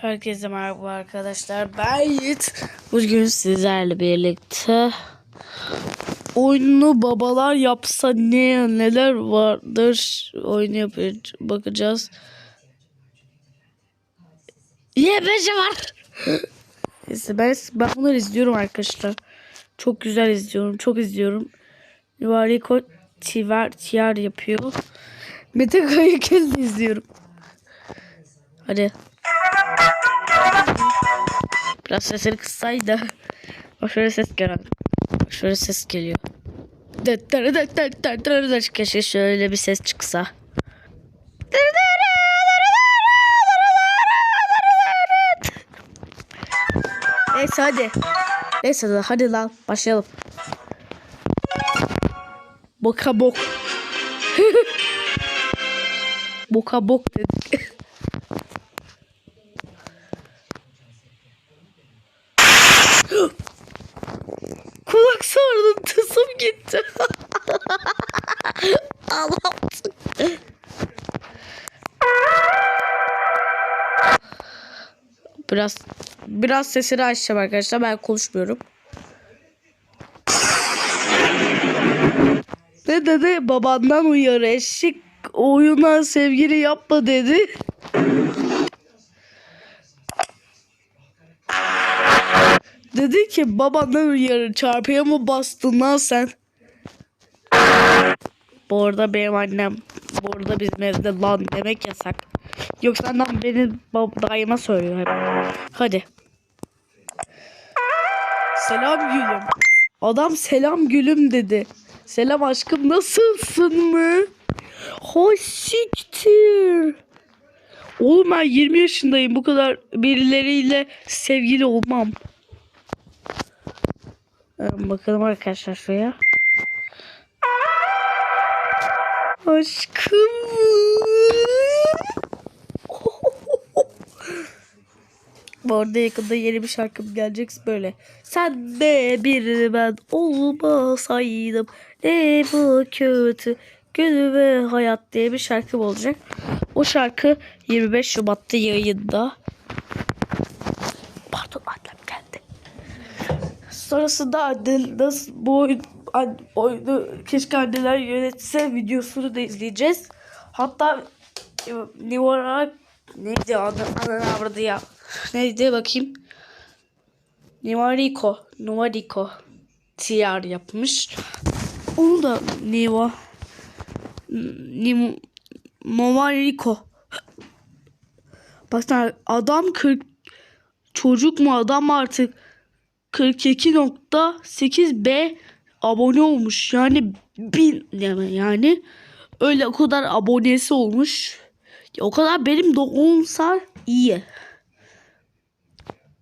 Herkese merhaba arkadaşlar. Ben Yiğit. Bugün sizlerle birlikte oyunu babalar yapsa ne neler vardır oyunu yapacağız bakacağız. YBC var. Neyse ben, ben bunları izliyorum arkadaşlar. Çok güzel izliyorum. Çok izliyorum. Yuvariko Tiver Tier yapıyor. Mete Kayıkız izliyorum. Hadi. Biraz sesini kıssaydı. Bak şöyle ses geliyor. Bak şöyle ses geliyor. Keşke şöyle bir ses çıksa. Neyse hadi. Neyse hadi lan başlayalım. Boka bok. Boka bok dedik. Biraz biraz sesini açacağım arkadaşlar. Ben konuşmuyorum. Ne dedi? Babandan uyarı. Eşik oyuna sevgili yapma dedi. Dedi ki babandan uyarı. Çarpıya mı bastın lan sen? Bu arada benim annem bu arada bizim evde lan demek yasak. Yoksa annem beni daima söylüyor. Hadi. Selam gülüm. Adam selam gülüm dedi. Selam aşkım nasılsın mı? Hoş siktir. Oğlum ben 20 yaşındayım. Bu kadar birileriyle sevgili olmam. Ee, Bakalım arkadaşlar şuraya. Aşkım. Bu arada yakında yeni bir şarkım gelecek böyle. Sen de bir ben olmasaydım ne bu kötü gülüme hayat diye bir şarkım olacak. O şarkı 25 Şubat'ta yayında. Pardon annem geldi. Sonrasında anne nasıl bu oyun, an, oyunu keşke anneler yönetse videosunu da izleyeceğiz. Hatta e, olarak neydi adı adı avradı ya. Neydi bakayım. Nivariko. Nivariko. TR yapmış. Onu da Niva. Nim Movariko. Baksana adam 40 çocuk mu adam artık 42.8 B abone olmuş. Yani bin yani, yani öyle o kadar abonesi olmuş. O kadar benim de iyi.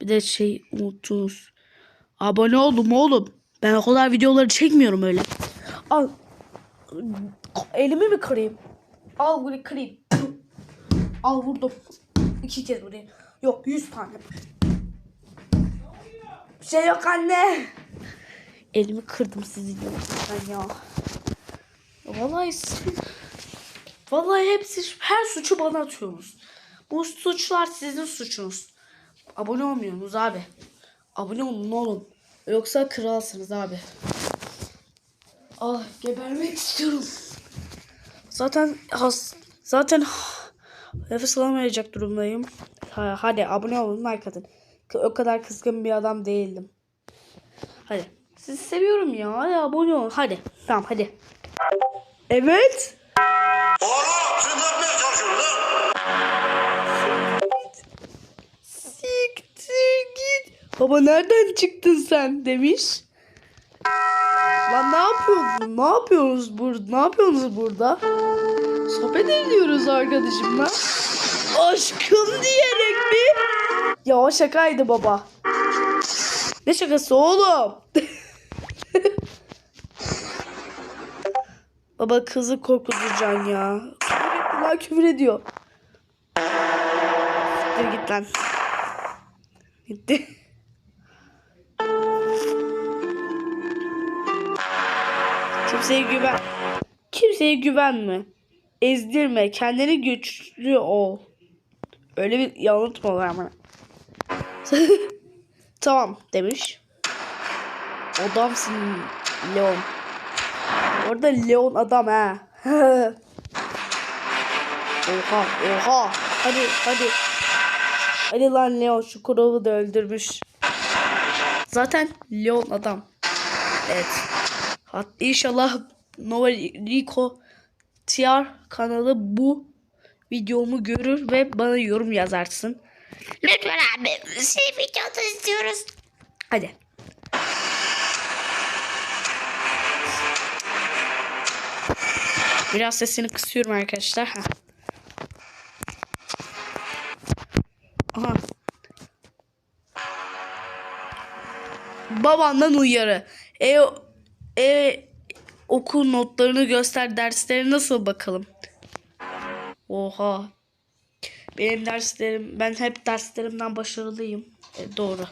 Bir de şey unuttunuz. Abone oldum oğlum. Ben o kadar videoları çekmiyorum öyle. Al. Elimi mi kırayım? Al bunu kırayım. Al vurdum. İki kez vurayım. Yok yüz tane. Bir şey yok anne. Elimi kırdım sizin yüzünüzden ya. Vallahi Vallahi hepsi her suçu bana atıyorsunuz. Bu suçlar sizin suçunuz. Abone olmuyorsunuz abi. Abone olun oğlum. Yoksa kralsınız abi. Ah gebermek istiyorum. Zaten has, zaten nefes alamayacak durumdayım. Ha, hadi abone olun like atın. O kadar kızgın bir adam değildim. Hadi. Sizi seviyorum ya. Hadi abone olun. Hadi. Tamam hadi. Evet. Baba nereden çıktın sen demiş. Lan ne yapıyorsun? Ne yapıyoruz burada? Ne yapıyorsunuz burada? Sohbet ediyoruz arkadaşımla. Aşkım diyerek mi? Ya o şakaydı baba. Ne şakası oğlum? baba kızı korkutacaksın ya. Lan küfür ediyor. Siktir git lan. Gitti. Kimseye güven. Kimseye güvenme. Ezdirme. Kendini güçlü ol. Öyle bir yanıltma var ama. tamam demiş. Adamsın Leon. Orada Leon adam ha. oha oha. Hadi hadi. Hadi lan Leon şu kuralı da öldürmüş. Zaten Leon adam. Evet. İnşallah Nova Rico TR kanalı bu videomu görür ve bana yorum yazarsın. Lütfen abi şey videoda istiyoruz. Hadi. Biraz sesini kısıyorum arkadaşlar. Heh. Aha. Babandan uyarı. E, e, okul notlarını göster. Dersleri nasıl bakalım? Oha. Benim derslerim, ben hep derslerimden başarılıyım. E, doğru.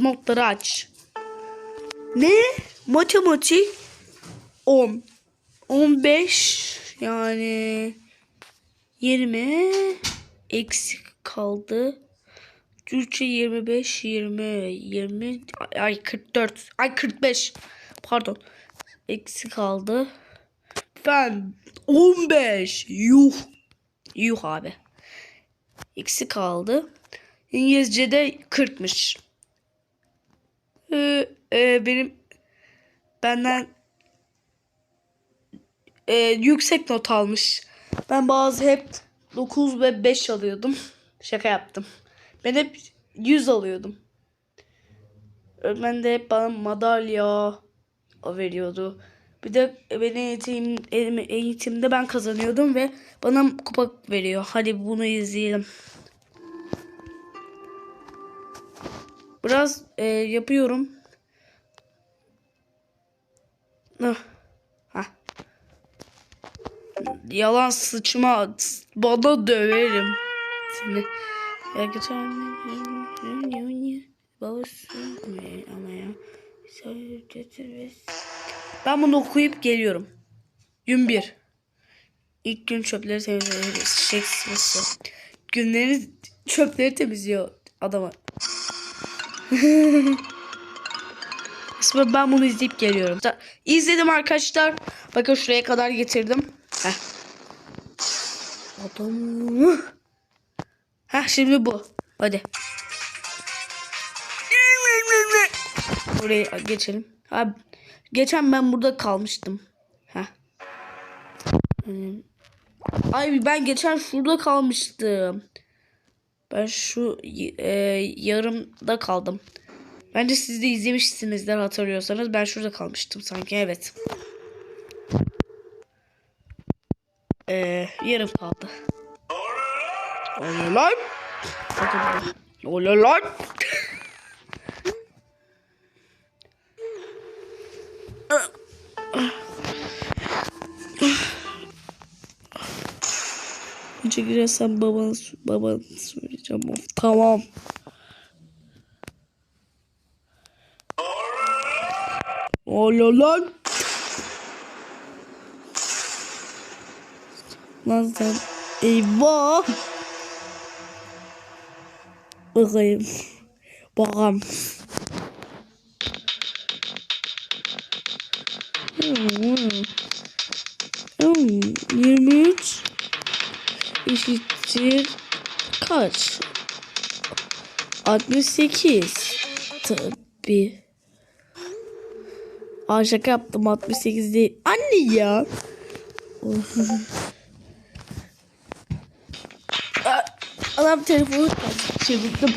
Notları aç. Ne? Matematik 10. 15 yani 20 eksik kaldı. Türkçe 25 20 20 ay 44 ay 45 pardon eksik kaldı. Ben 15 yuh yuh abi. Eksik kaldı. İngilizce'de 40'mış. Ee, e, benim benden e, yüksek not almış. Ben bazı hep 9 ve 5 alıyordum. Şaka yaptım. Ben hep 100 alıyordum. Öğretmen de hep bana madalya veriyordu. Bir de beni eğitim, eğitimde ben kazanıyordum ve bana kupa veriyor. Hadi bunu izleyelim. Biraz e, yapıyorum. Hah. Yalan sıçma bana döverim seni. Ya geçen babası ama ya. Ben bunu okuyup geliyorum. Gün 1. İlk gün çöpleri temizliyor. Şey sırası. Günleri çöpleri temizliyor adama. Şimdi ben bunu izleyip geliyorum. İzledim arkadaşlar. Bakın şuraya kadar getirdim. Heh. Adam. Heh şimdi bu. Hadi. Buraya geçelim. Abi, geçen ben burada kalmıştım. Heh. Hmm. Ay ben geçen şurada kalmıştım. Ben şu e, yarımda kaldım. Bence siz de izlemişsinizdir hatırlıyorsanız. Ben şurada kalmıştım sanki evet. Ee, yarım kaldı. Oley lan. Oley lan. Önce girersem babanı, babanı söyleyeceğim. Of, tamam. Oley lan. Lan sen eyvah. Bakayım. Bakalım. Hmm. Hmm. 23 eşittir kaç? 68 tabii. Aa şaka yaptım 68 değil. Anne ya. Of. Aa, Adam telefonu çevirdim.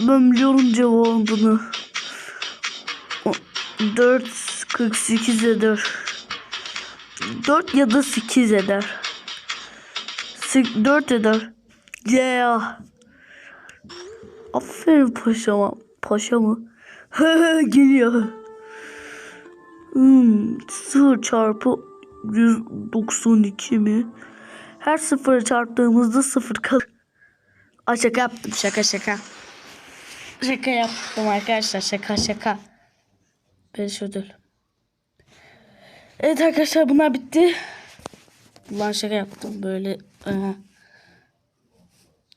Ben biliyorum cevabını. 4 48 eder. 4 ya da 8 eder. 4 eder. Yeah. Aferin paşama. Paşa mı? Geliyor. Hmm, 0 çarpı 192 mi? Her sıfırı çarptığımızda sıfır kalır. Ay şaka yaptım şaka şaka. Şaka yaptım arkadaşlar şaka şaka. Beş ödül. Evet arkadaşlar bunlar bitti. Ulan şaka yaptım böyle. Aha.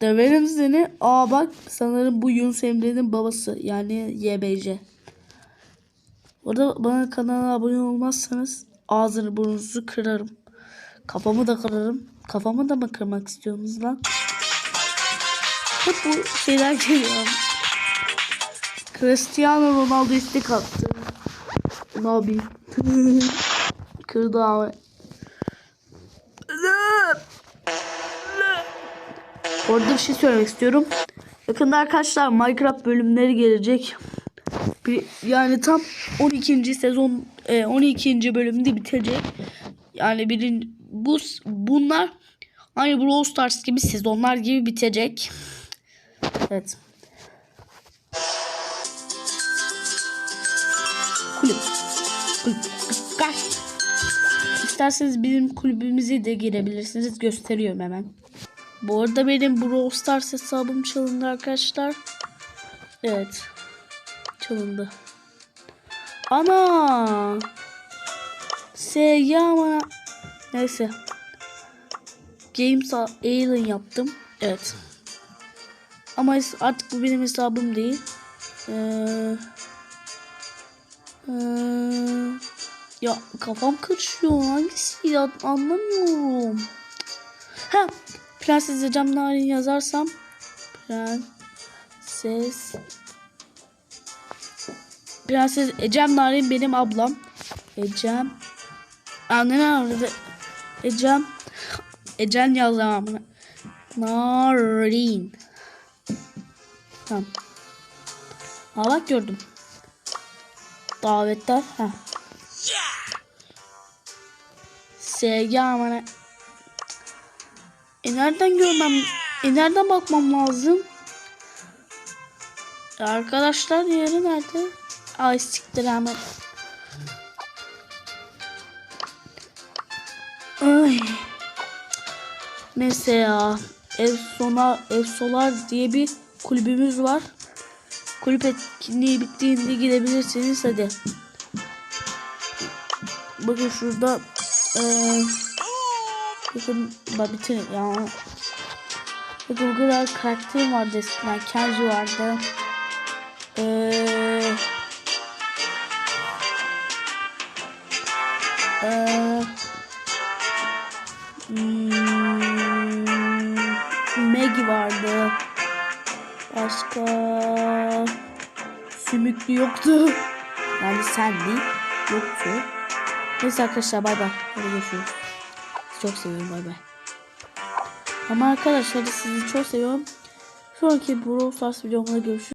Döverim seni. Aa bak sanırım bu Yunus Emre'nin babası. Yani YBC. Orada bana kanala abone olmazsanız ağzını burnunuzu kırarım. Kafamı da kırarım. Kafamı da mı kırmak istiyorsunuz lan? Hep bu şeyler geliyor. Cristiano Ronaldo istek attı. Ne yapayım? Kırdı abi. Orada bir şey söylemek istiyorum. Yakında arkadaşlar Minecraft bölümleri gelecek. Bir, yani tam 12. sezon e, 12. bölümde bitecek. Yani birin bu bunlar aynı Brawl Stars gibi sezonlar gibi bitecek. Evet. Kulüp. Kulüp. Kaç. İsterseniz bizim kulübümüze de girebilirsiniz. Gösteriyorum hemen. Bu arada benim Brawl Stars hesabım çalındı arkadaşlar. Evet. Çalındı. Ana. Seyama. Neyse. Games Alien yaptım. Evet. Ama artık bu benim hesabım değil. Ee, ee, ya kafam karışıyor. Hangisiydi anlamıyorum. Ha, Prenses Ecem Narin yazarsam Prenses Prenses Ecem Narin benim ablam. Ecem Anne Ecem Ecem yazamam. Narin Tamam. Aa bak gördüm. Davetler. Ha. Sevgi amına. E nereden görmem? E nereden bakmam lazım? E arkadaşlar yeri nerede? Ay siktir hemen. Neyse ya. Ev sona ev solar diye bir kulübümüz var. Kulüp etkinliği bittiğinde gidebilirsiniz hadi. Bakın şurada eee Bakın bak bütün ya. Bakın bu kadar karakterim vardı eskiden. Kenji vardı. Eee Eee hmm, Maggie vardı. Başka Sümüklü yoktu. Yani değil. Yoktu. Neyse arkadaşlar bay bay. Hadi görüşürüz. Sizi çok seviyorum bay bay. Ama arkadaşlar sizi çok seviyorum. Sonraki Brawl Stars videomda görüşürüz.